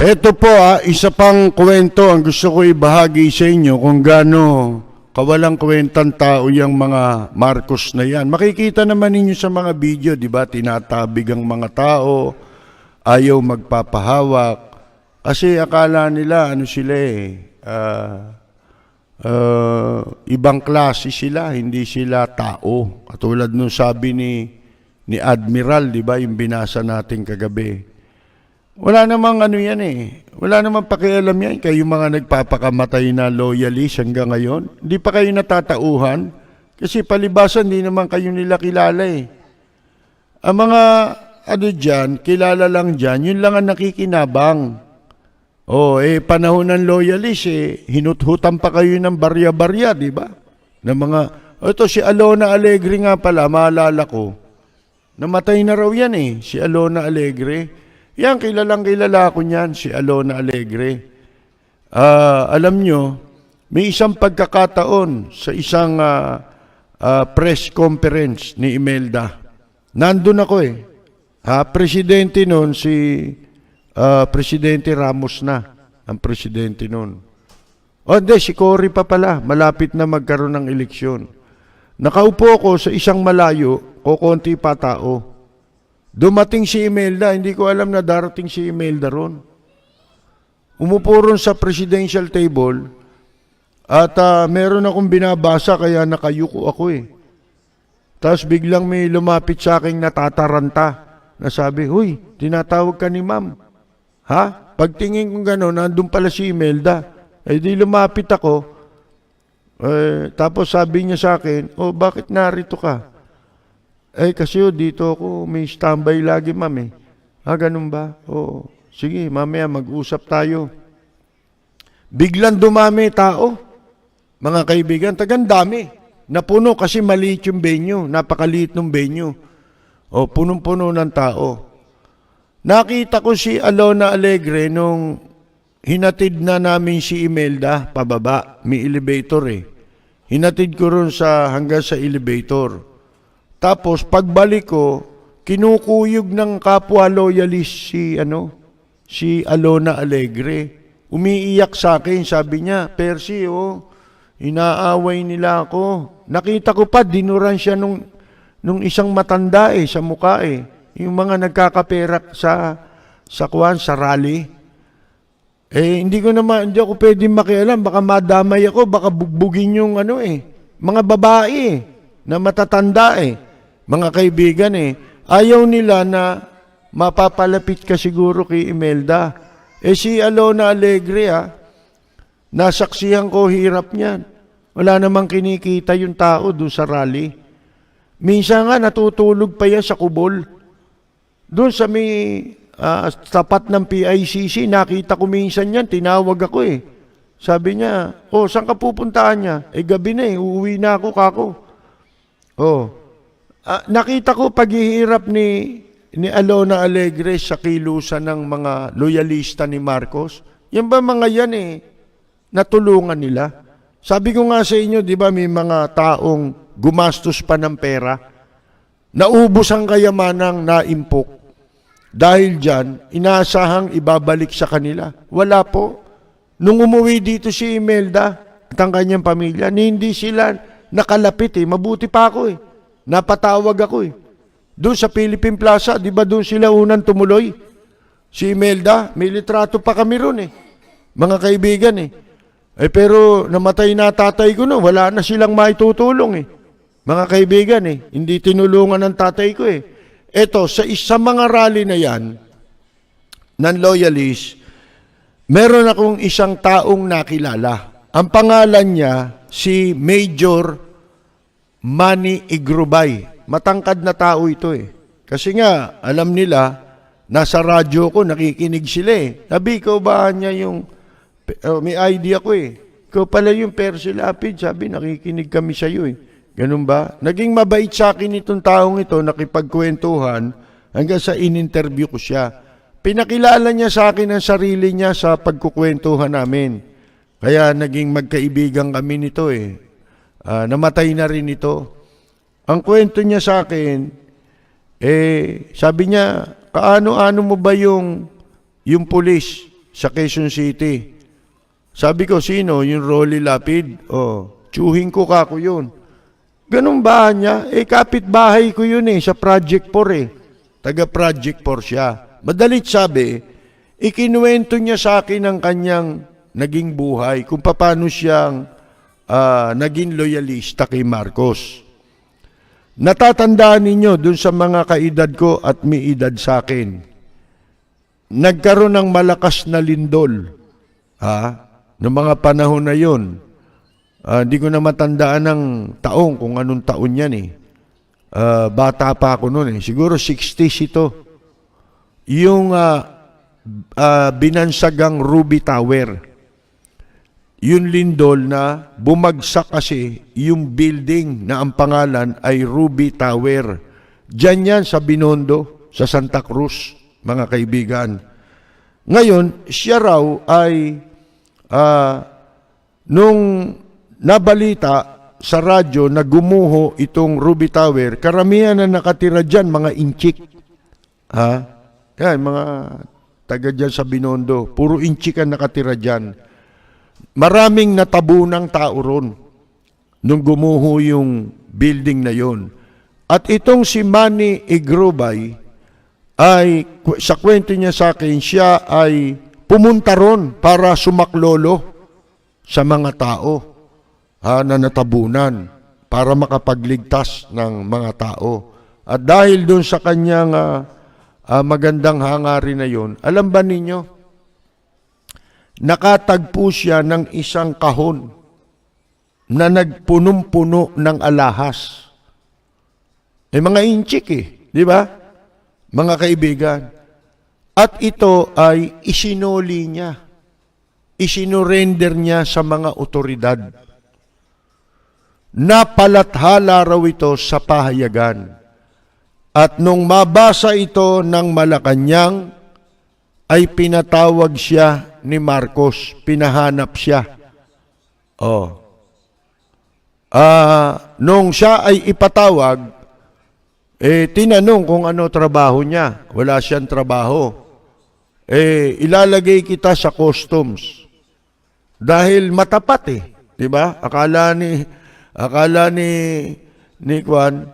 Ito po ah, isa pang kwento ang gusto ko ibahagi sa inyo kung gaano kawalang kwentang tao yung mga Marcos na yan. Makikita naman ninyo sa mga video, di ba? Tinatabig ang mga tao, ayaw magpapahawak. Kasi akala nila, ano sila eh, ah, ah, ibang klase sila, hindi sila tao. Katulad nung sabi ni, ni Admiral, di ba, yung binasa natin kagabi. Wala namang ano yan eh. Wala namang pakialam yan. Kayo mga nagpapakamatay na loyalist hanggang ngayon. Hindi pa kayo natatauhan. Kasi palibasan, hindi naman kayo nila kilala eh. Ang mga ano dyan, kilala lang dyan, yun lang ang nakikinabang. Oh, eh, panahon ng loyalist eh, hinuthutan pa kayo ng barya-barya, di ba? Ng mga, ito si Alona Alegre nga pala, maalala ko. Namatay na raw yan eh, si Alona Alegre. Yan, kilalang kilala ko niyan, si Alona Alegre. Ah, alam nyo, may isang pagkakataon sa isang ah, ah, press conference ni Imelda. Nandun ako eh. Ha, presidente noon si ah, Presidente Ramos na, ang presidente noon. O hindi, si Cory pa pala, malapit na magkaroon ng eleksyon. Nakaupo ko sa isang malayo, kokonti pa tao. Dumating si Imelda, hindi ko alam na darating si Imelda ron. Umupo ron sa presidential table at ah, meron akong binabasa kaya nakayuko ako eh. Tapos biglang may lumapit sa akin natataranta na sabi, Huy, tinatawag ka ni ma'am. Ha? Pagtingin ko gano'n, nandun pala si Imelda. Eh di lumapit ako. Eh, tapos sabi niya sa akin, oh bakit narito ka? Eh, kasi oh, dito ako, may standby lagi, ma'am eh. Ah, ganun ba? Oo. Sige, mamaya mag-usap tayo. Biglang dumami tao. Mga kaibigan, tagang dami. Napuno kasi maliit yung venue. Napakaliit ng venue. O, punong-puno ng tao. Nakita ko si Alona Alegre nung hinatid na namin si Imelda pababa. May elevator eh. Hinatid ko ron sa, hanggang sa elevator. Tapos pagbalik ko, kinukuyog ng kapwa loyalist si ano, si Alona Alegre. Umiiyak sa akin, sabi niya, Percy, oh, inaaway nila ako. Nakita ko pa, dinuran siya nung, nung isang matanda eh, sa mukha eh. Yung mga nagkakaperak sa, sa kuwan, sa rally. Eh, hindi ko naman, hindi ako pwedeng makialam. Baka madamay ako, baka bugbugin yung ano eh. Mga babae eh, na matatanda eh. Mga kaibigan eh. Ayaw nila na mapapalapit ka siguro kay Imelda. Eh si Alona Alegre ah, nasaksihan ko hirap niyan. Wala namang kinikita yung tao doon sa rally. Minsan nga natutulog pa yan sa kubol. Doon sa may ah, tapat ng PICC, nakita ko minsan yan, tinawag ako eh. Sabi niya, oh, saan ka pupuntahan niya? Eh, gabi na eh, uuwi na ako, kako. Oh, Ah, nakita ko paghihirap ni ni Alona Alegre sa kilusan ng mga loyalista ni Marcos. Yan ba mga yan eh, natulungan nila? Sabi ko nga sa inyo, di ba may mga taong gumastos pa ng pera, naubos ang kayamanang naimpok. Dahil dyan, inaasahang ibabalik sa kanila. Wala po. Nung umuwi dito si Imelda at ang kanyang pamilya, hindi sila nakalapit eh. Mabuti pa ako eh. Napatawag ako eh. Doon sa Philippine Plaza, di ba doon sila unang tumuloy? Si Imelda, may litrato pa kami ron eh. Mga kaibigan eh. Eh pero namatay na tatay ko no, wala na silang maitutulong eh. Mga kaibigan eh, hindi tinulungan ng tatay ko eh. Eto, sa isa mga rally na yan, ng loyalist, meron akong isang taong nakilala. Ang pangalan niya, si Major Manny Igrubay. Matangkad na tao ito eh. Kasi nga, alam nila, nasa radyo ko, nakikinig sila eh. Sabi, ikaw ba niya yung, oh, may idea ko eh. Ikaw pala yung Percy Lapid, sabi, nakikinig kami sa iyo eh. Ganun ba? Naging mabait sa akin itong taong ito, nakipagkwentuhan, hanggang sa in-interview ko siya. Pinakilala niya sa akin ang sarili niya sa pagkukwentuhan namin. Kaya naging magkaibigan kami nito eh. Ah, namatay na rin ito. Ang kwento niya sa akin, eh, sabi niya, kaano-ano mo ba yung, yung pulis? sa Quezon City. Sabi ko, sino? Yung Rolly Lapid. Oh, tsuhin ko kako yun. Ganun ba niya? Eh, kapitbahay ko yun eh, sa Project 4 eh. Taga Project 4 siya. Madalit sabi, ikinuwento niya sa akin ang kanyang naging buhay, kung paano siyang ah, naging loyalista kay Marcos. Natatandaan ninyo dun sa mga kaedad ko at may edad sa akin. Nagkaroon ng malakas na lindol. Ha? Noong mga panahon na yon. Ah, Hindi ko na matandaan ng taong kung anong taon yan eh. Ah, bata pa ako noon eh. Siguro 60s ito. Yung ah, ah, binansagang Ruby Tower yung lindol na bumagsak kasi yung building na ang pangalan ay Ruby Tower. Diyan yan sa Binondo, sa Santa Cruz, mga kaibigan. Ngayon, siya raw ay ah, nung nabalita sa radyo na gumuho itong Ruby Tower, karamihan na nakatira dyan, mga inchik. Ha? Yan, mga taga dyan sa Binondo. Puro inchik ang nakatira dyan maraming natabunang tao ron nung gumuho yung building na yon. At itong si Manny Igrobay ay sa kwento niya sa akin, siya ay pumunta ron para sumaklolo sa mga tao ha, na natabunan para makapagligtas ng mga tao. At dahil doon sa kanyang ah, ah, magandang hangarin na yon, alam ba ninyo, nakatagpo siya ng isang kahon na nagpunong-puno ng alahas. Eh mga inchik eh, di ba? Mga kaibigan. At ito ay isinuli niya. Isinorender niya sa mga otoridad. Napalathala raw ito sa pahayagan. At nung mabasa ito ng Malacanang, ay pinatawag siya ni Marcos, pinahanap siya. Oh. Ah, nung siya ay ipatawag, eh tinanong kung ano trabaho niya. Wala siyang trabaho. Eh ilalagay kita sa customs. Dahil matapat eh, 'di ba? Akala ni akala ni ni Kwan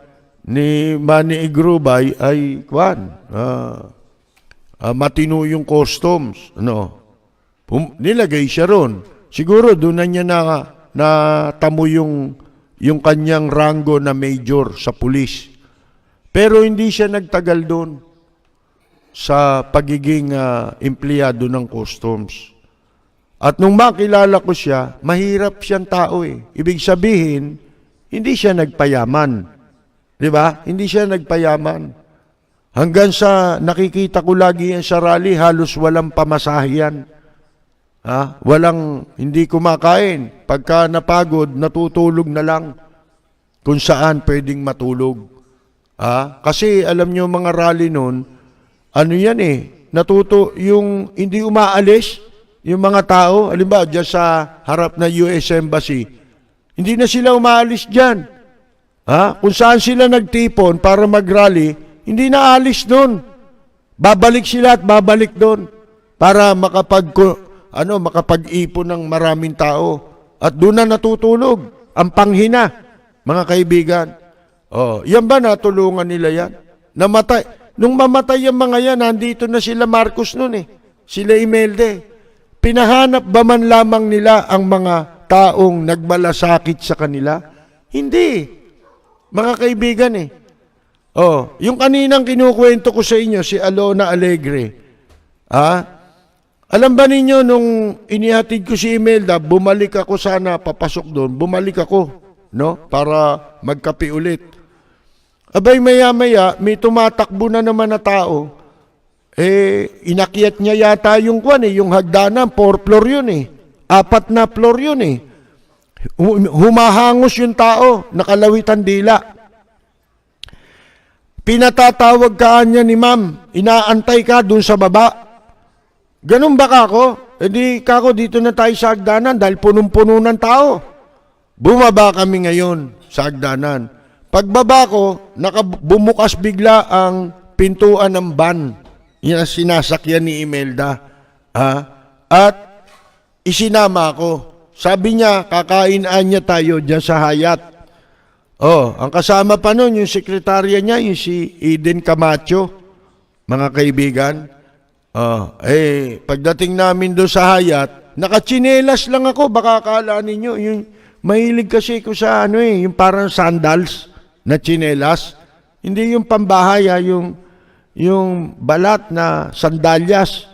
ni Manny Igrubay ay Kwan. Ah, ah, matino yung customs, ano. Pum- nilagay siya ron. Siguro doon na niya na natamo yung yung kanyang rango na major sa pulis. Pero hindi siya nagtagal doon sa pagiging ah, empleyado ng customs. At nung makilala ko siya, mahirap siyang tao eh. Ibig sabihin, hindi siya nagpayaman. Di ba? Hindi siya nagpayaman. Hanggang sa nakikita ko lagi yan sa rally, halos walang pamasahiyan. Ha? Walang, hindi kumakain. Pagka napagod, natutulog na lang kung saan pwedeng matulog. Ha? Kasi alam nyo mga rally noon, ano yan eh, natuto, yung hindi umaalis, yung mga tao, alimbawa dyan sa harap na US Embassy, hindi na sila umaalis dyan. Ha? Kung saan sila nagtipon para mag-rally, hindi na alis doon. Babalik sila at babalik doon para makapag ano makapag-ipon ng maraming tao at doon na natutulog ang panghina mga kaibigan. Oh, yan ba natulungan nila yan? Namatay. Nung mamatay yung mga yan, nandito na sila Marcos noon eh. Sila Imelda Pinahanap ba man lamang nila ang mga taong nagmalasakit sa kanila? Hindi. Mga kaibigan eh. Oh, yung kaninang kinukwento ko sa inyo, si Alona Alegre. Ah, alam ba ninyo nung inihatid ko si Imelda, bumalik ako sana, papasok doon, bumalik ako, no? Para magkape ulit. Abay maya-maya, may tumatakbo na naman na tao. Eh, inakyat niya yata yung kwan eh, yung hagdanan, four floor yun eh. Apat na floor yun eh. Hum- Humahangos yung tao, nakalawitan dila. Pinatatawag ka niya ni ma'am, inaantay ka dun sa baba. Ganun ba kako? E di kako dito na tayo sa hagdanan dahil punong-puno ng tao. Bumaba kami ngayon sa hagdanan. Pagbaba ko, nakabumukas bigla ang pintuan ng van. Yan sinasakyan ni Imelda. Ha? at isinama ako. Sabi niya, kakainaan niya tayo dyan sa Hayat. Oh, ang kasama pa nun, yung sekretarya niya, yung si Eden Camacho, mga kaibigan. Oh, eh, pagdating namin doon sa Hayat, nakachinelas lang ako, baka akala ninyo, yung mahilig kasi ko sa ano eh, yung parang sandals na chinelas. Hindi yung pambahay, ah, yung, yung balat na sandalyas.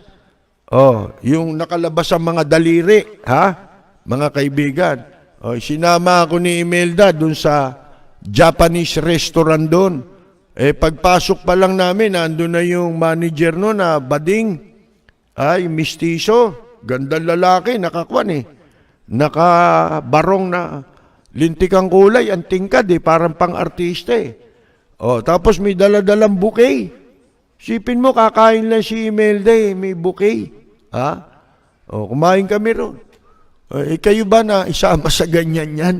Oh, yung nakalabas ang mga daliri, ha? Mga kaibigan. Oh, sinama ako ni Imelda dun sa Japanese restaurant doon. Eh, pagpasok pa lang namin, andun na yung manager no na bading. Ay, mistiso. Gandang lalaki, nakakwan eh. Nakabarong na lintikang kulay, ang tingkad eh, parang pang-artista eh. Oh, tapos may daladalang bouquet. Sipin mo, kakain lang si Imelda eh, may bouquet. Ha? O, kumain kami ron. Eh, kayo ba na isama sa ganyan yan?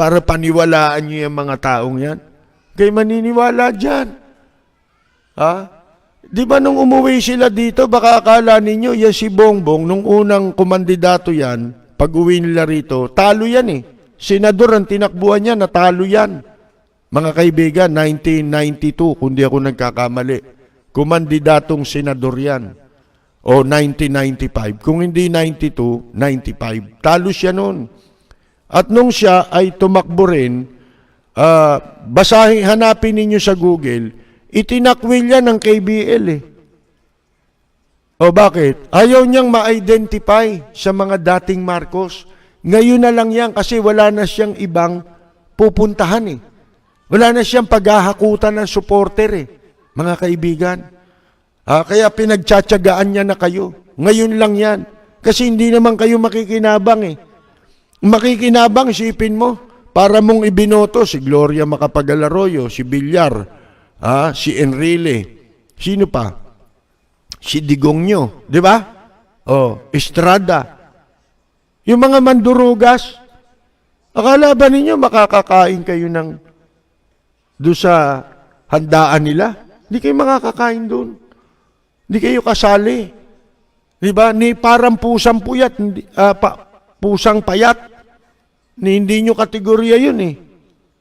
Para paniwalaan niyo yung mga taong yan? Kayo maniniwala dyan. Ha? Di ba nung umuwi sila dito, baka akala ninyo, yan si Bongbong, nung unang kumandidato yan, pag uwi nila rito, talo yan eh. Senador ang tinakbuhan niya, natalo yan. Mga kaibigan, 1992, kung di ako nagkakamali. Kumandidatong senador yan. O 1995. Kung hindi 92, 95. Talo siya noon. At nung siya ay tumakbo rin, ah, basahin, hanapin ninyo sa Google, itinakwil yan ng KBL eh. O bakit? Ayaw niyang ma-identify sa mga dating Marcos. Ngayon na lang yan kasi wala na siyang ibang pupuntahan eh. Wala na siyang paghahakutan ng supporter eh, mga kaibigan. Ah, kaya pinagtsatsagaan niya na kayo. Ngayon lang yan. Kasi hindi naman kayo makikinabang eh. Makikinabang, isipin mo, para mong ibinoto si Gloria Macapagal Arroyo, si Villar, ah, si Enrile, sino pa? Si Digongyo, di ba? Oh, Estrada. Yung mga mandurugas, akala ba ninyo makakakain kayo ng doon sa handaan nila? Hindi kayo makakakain doon. Hindi kayo kasali. Di ba? Ni parang pusang puyat, hindi, ah, pa, pusang payat. Ni hindi nyo kategorya yun eh.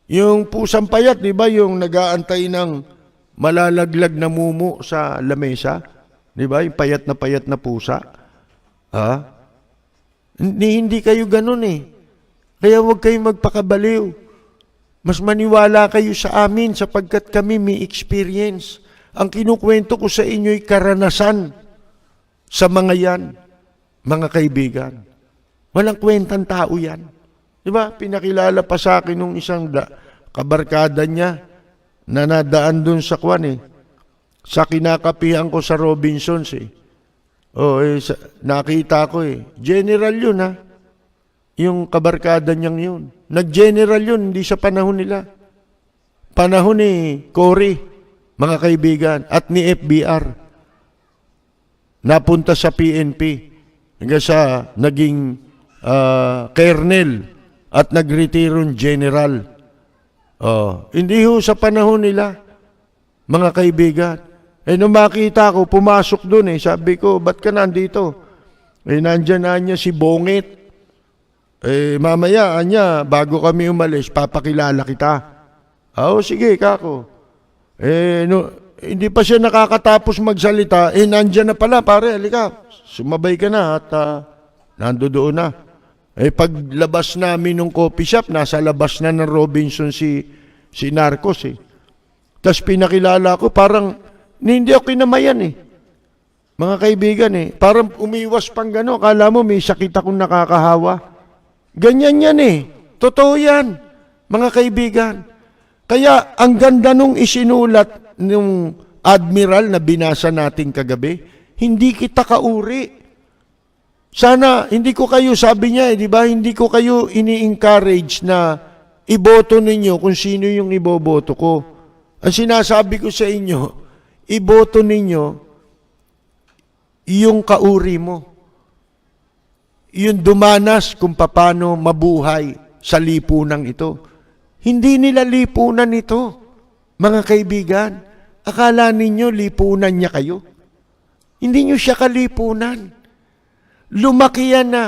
Yung pusang payat, di ba? Yung nag-aantay ng malalaglag na mumu sa lamesa. Di ba? Yung payat na payat na pusa. Ha? Hindi, hindi kayo ganun eh. Kaya huwag kayong magpakabaliw. Mas maniwala kayo sa amin sapagkat kami may experience. Ang kinukwento ko sa inyo'y karanasan sa mga yan, mga kaibigan. Walang kwentang tao yan. Di ba? Pinakilala pa sa akin nung isang da, kabarkada niya na nadaan dun sa kwan eh. Sa kinakapihan ko sa Robinsons eh. Oh, eh, sa, nakita ko eh. General yun ha. Yung kabarkada niyang yun. Nag-general yun, hindi sa panahon nila. Panahon ni Cory, mga kaibigan, at ni FBR. Napunta sa PNP. Hanggang sa naging ah, colonel at nagretirong general. Oh, hindi ho sa panahon nila, mga kaibigan. Eh, nung makita ko, pumasok doon eh. Sabi ko, ba't ka nandito? Eh, nandyan na niya si Bongit. Eh, mamaya, anya, bago kami umalis, papakilala kita. Ah, oh, sige, kako. Eh, no, hindi pa siya nakakatapos magsalita, eh, nandyan na pala, pare, halika. Sumabay ka na at uh, nando doon na. Eh, paglabas namin ng coffee shop, nasa labas na ng Robinson si, si Narcos eh. Tapos pinakilala ko, parang, hindi ako kinamayan eh. Mga kaibigan eh, parang umiwas pang gano'n, akala mo may sakit akong nakakahawa. Ganyan yan eh. Totoo yan, mga kaibigan. Kaya ang ganda nung isinulat nung admiral na binasa natin kagabi, hindi kita kauri. Sana hindi ko kayo, sabi niya eh, di ba, hindi ko kayo ini-encourage na iboto ninyo kung sino yung iboboto ko. Ang sinasabi ko sa inyo, iboto ninyo yung kauri mo yung dumanas kung paano mabuhay sa lipunan ito. Hindi nila lipunan ito, mga kaibigan. Akala ninyo lipunan niya kayo. Hindi nyo siya kalipunan. Lumaki yan na.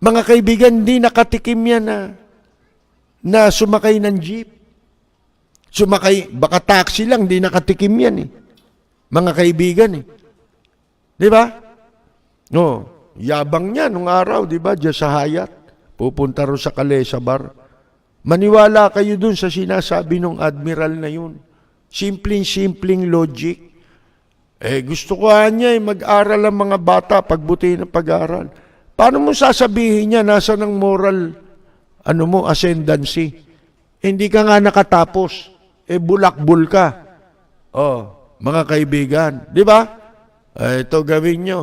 Mga kaibigan, hindi nakatikim yan na, na sumakay ng jeep. Sumakay, baka taxi lang, hindi nakatikim yan eh. Mga kaibigan eh. Di ba? No, yabang niya nung araw, di ba? Diyan sa Hayat. Pupunta ro sa Kalesa Bar. Maniwala kayo dun sa sinasabi ng admiral na yun. Simpleng-simpleng logic. Eh, gusto ko niya eh, mag-aral ang mga bata, pagbuti ng pag-aral. Paano mo sasabihin niya, nasa ng moral, ano mo, ascendancy? Hindi ka nga nakatapos. Eh, bulakbul ka. Oh, mga kaibigan. Di ba? Eh, ito gawin nyo.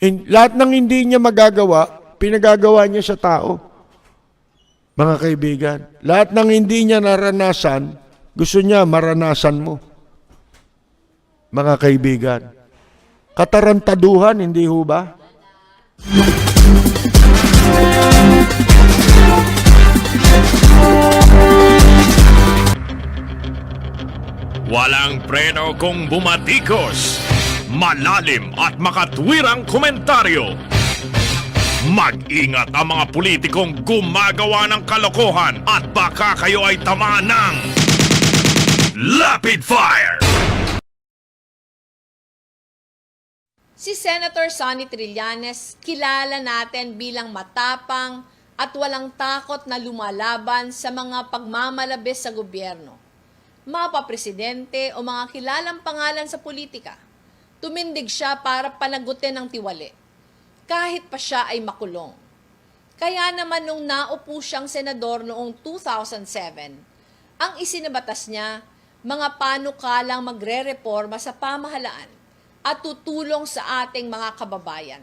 In, lahat ng hindi niya magagawa, pinagagawa niya sa tao. Mga kaibigan. Lahat ng hindi niya naranasan, gusto niya maranasan mo. Mga kaibigan. Katarantaduhan, hindi ho ba? Walang preno kung bumatikos. Malalim at makatwirang komentaryo. Mag-ingat ang mga politikong gumagawa ng kalokohan at baka kayo ay tamaan ng Lapid Fire! Si Senator Sonny Trillanes, kilala natin bilang matapang at walang takot na lumalaban sa mga pagmamalabis sa gobyerno. Mapapresidente o mga kilalang pangalan sa politika, tumindig siya para panagutin ang tiwali, kahit pa siya ay makulong. Kaya naman nung naupo siyang senador noong 2007, ang isinabatas niya, mga panukalang magre-reforma sa pamahalaan at tutulong sa ating mga kababayan.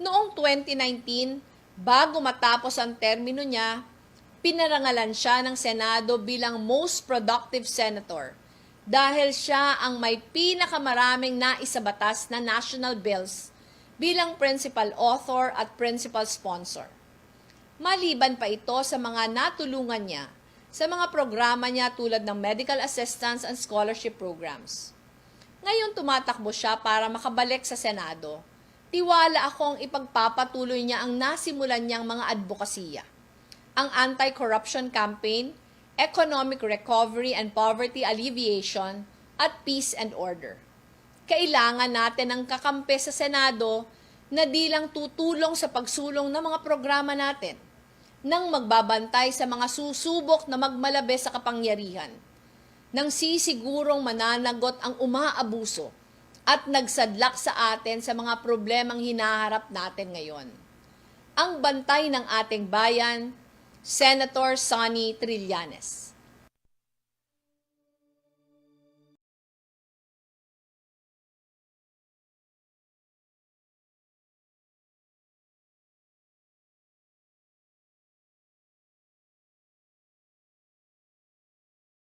Noong 2019, bago matapos ang termino niya, pinarangalan siya ng Senado bilang most productive senator dahil siya ang may pinakamaraming naisabatas na national bills bilang principal author at principal sponsor. Maliban pa ito sa mga natulungan niya sa mga programa niya tulad ng medical assistance and scholarship programs. Ngayon tumatakbo siya para makabalik sa Senado. Tiwala akong ipagpapatuloy niya ang nasimulan niyang mga advokasya. Ang anti-corruption campaign, economic recovery and poverty alleviation, at peace and order. Kailangan natin ng kakampi sa Senado na di lang tutulong sa pagsulong ng mga programa natin, nang magbabantay sa mga susubok na magmalabes sa kapangyarihan nang sisigurong mananagot ang umaabuso at nagsadlak sa atin sa mga problemang hinaharap natin ngayon. Ang bantay ng ating bayan, Senator Sonny Trillanes.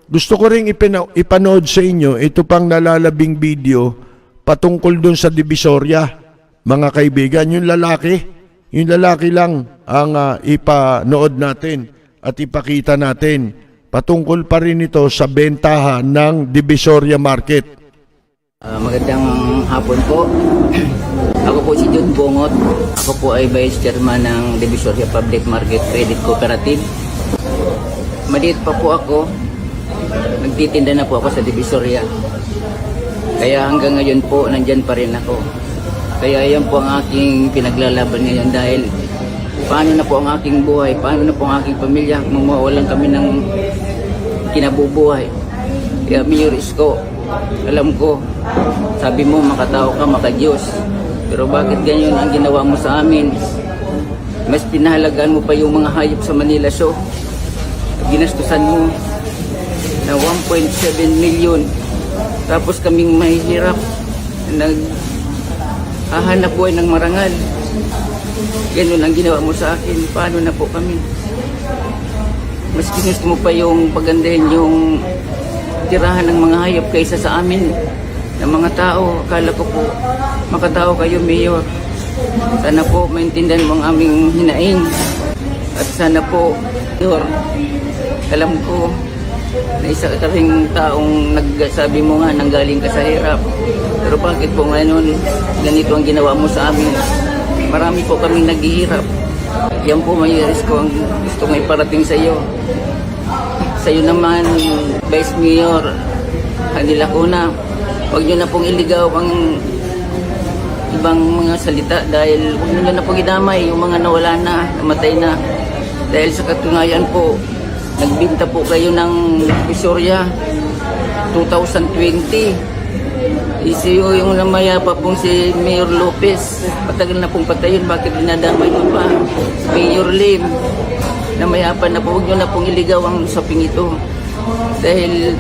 Gusto ko rin ipina- ipanood sa inyo ito pang nalalabing video patungkol dun sa Divisoria, mga kaibigan. Yung lalaki, yung lalaki lang ang ah, ipanood natin at ipakita natin. Patungkol pa rin ito sa bentahan ng Divisoria Market. Ah, magandang hapon po. Ako po si Jun Bongot. Ako po ay Vice Chairman ng Divisoria Public Market Credit Cooperative. Maliit pa po ako. Nagtitinda na po ako sa Divisoria. Kaya hanggang ngayon po, nandyan pa rin ako. Kaya yan po ang aking pinaglalaban ngayon dahil paano na po ang aking buhay, paano na po ang aking pamilya kung mawawalan kami ng kinabubuhay. Kaya Mayor Isko, alam ko, sabi mo makatao ka, makadiyos. Pero bakit ganyan ang ginawa mo sa amin? Mas pinahalagaan mo pa yung mga hayop sa Manila Show. Ginastusan mo na 1.7 million. Tapos kaming mahihirap. Nag hahanap buhay ng marangal. Ganun ang ginawa mo sa akin. Paano na po kami? Mas ginusto mo pa yung pagandahin yung tirahan ng mga hayop kaysa sa amin ng mga tao. Akala ko po makatao kayo, Mayor. Sana po maintindihan mo ang aming hinaing. At sana po, Mayor, alam ko na isa ka ring taong nagsabi mo nga nanggaling ka sa hirap. Pero bakit po ngayon ganito ang ginawa mo sa amin? Marami po kaming naghihirap. Yan po may ko ang gusto kong iparating sa iyo. Sa iyo naman, Vice Mayor, Kanila Kuna, huwag niyo na pong iligaw ang ibang mga salita dahil huwag niyo na pong idamay yung mga nawala na, namatay na. Dahil sa katunayan po, nagbinta po kayo ng Visoria 2020. Isiyo yung namaya pa pong si Mayor Lopez. Patagal na pong patayin, bakit dinadamay mo pa? Mayor Lim, namaya pa na po, huwag niyo na pong iligaw ang usaping ito. Dahil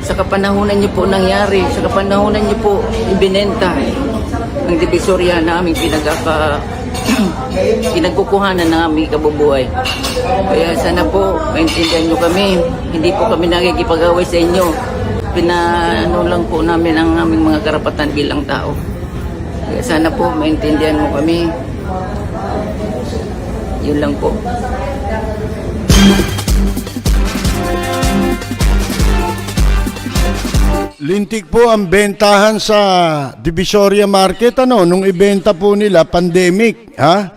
sa kapanahunan niyo po nangyari, sa kapanahunan niyo po ibinenta ang divisorya na aming pinagkaka pinagkukuhanan ng aming kabubuhay. Kaya sana po, maintindihan niyo kami. Hindi po kami nakikipag-away sa inyo. Pinaano lang po namin ang aming mga karapatan bilang tao. Kaya sana po, maintindihan mo kami. Yun lang po. Lintik po ang bentahan sa Divisoria Market ano nung ibenta po nila pandemic, ha?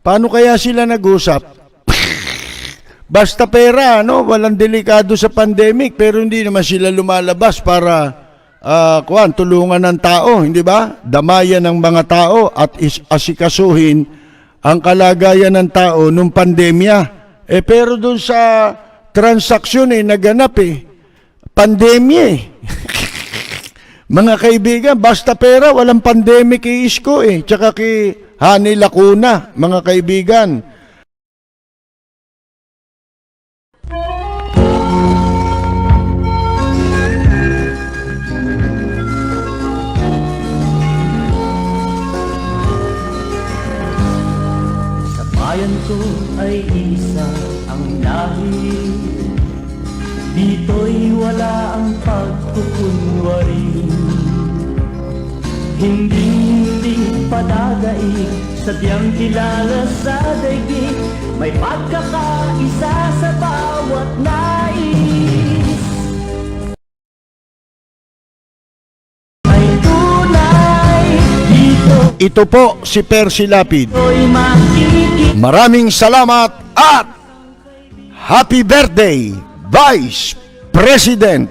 Paano kaya sila nag-usap? Basta pera, no? Walang delikado sa pandemic pero hindi naman sila lumalabas para ah, kuwan, tulungan ng tao, hindi ba? Damayan ng mga tao at is- asikasuhin ang kalagayan ng tao nung pandemya. Eh pero dun sa transaksyon eh naganap eh pandemya eh. Mga kaibigan, basta pera, walang pandemic kay Isko eh. Tsaka kay Hani Lacuna, mga kaibigan. Sa bayan ko ay isa ang lahi Dito'y wala ang pagkukunwari. Hindi hindi padagaig Sadyang kilala sa daigdig May pagkakaisa sa bawat nais. Ay tunay Dito. Ito po si Percy Lapid. Maraming salamat at happy birthday, Vice President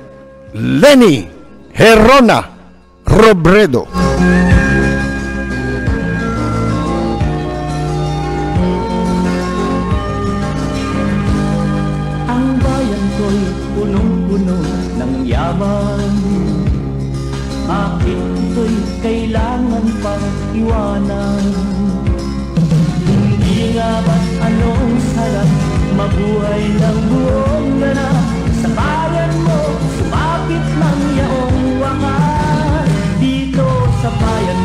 Lenny Herona Robredo. Ang bayan ko'y punong-puno ng yaman Bakit ito'y kailangan pang iwanan? Hindi nga ba't anong sarap Mabuhay ng buong gana. Sa bayan mo Sumapit lang yaong wakas. Dito sa bayan